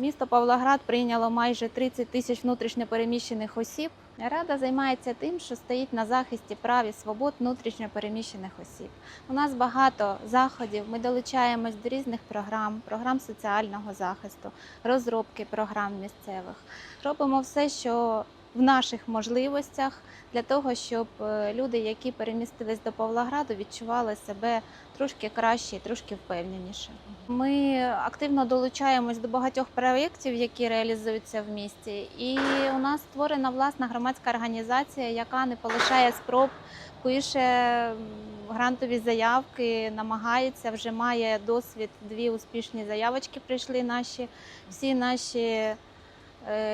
Місто Павлоград прийняло майже 30 тисяч внутрішньопереміщених осіб. Рада займається тим, що стоїть на захисті прав і свобод внутрішньопереміщених осіб. У нас багато заходів. Ми долучаємось до різних програм, програм соціального захисту, розробки програм місцевих. Робимо все, що в наших можливостях для того, щоб е, люди, які перемістились до Павлограду, відчували себе трошки краще і трошки впевненіше. Ми активно долучаємось до багатьох проєктів, які реалізуються в місті. І у нас створена власна громадська організація, яка не полишає спроб, пише грантові заявки, намагається, вже має досвід. Дві успішні заявочки прийшли наші. Всі наші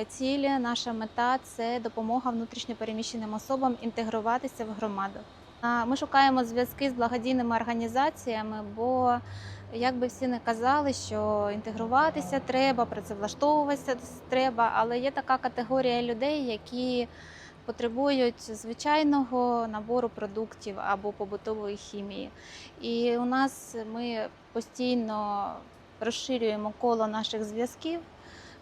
цілі, наша мета це допомога внутрішньопереміщеним особам інтегруватися в громаду. Ми шукаємо зв'язки з благодійними організаціями, бо як би всі не казали, що інтегруватися треба, працевлаштовуватися треба, але є така категорія людей, які потребують звичайного набору продуктів або побутової хімії. І у нас ми постійно розширюємо коло наших зв'язків.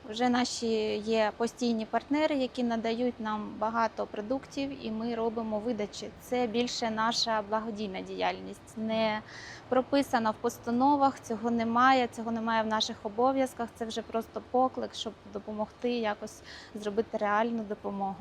Вже наші є постійні партнери, які надають нам багато продуктів, і ми робимо видачі. Це більше наша благодійна діяльність. Не прописана в постановах, цього немає, цього немає в наших обов'язках. Це вже просто поклик, щоб допомогти якось зробити реальну допомогу.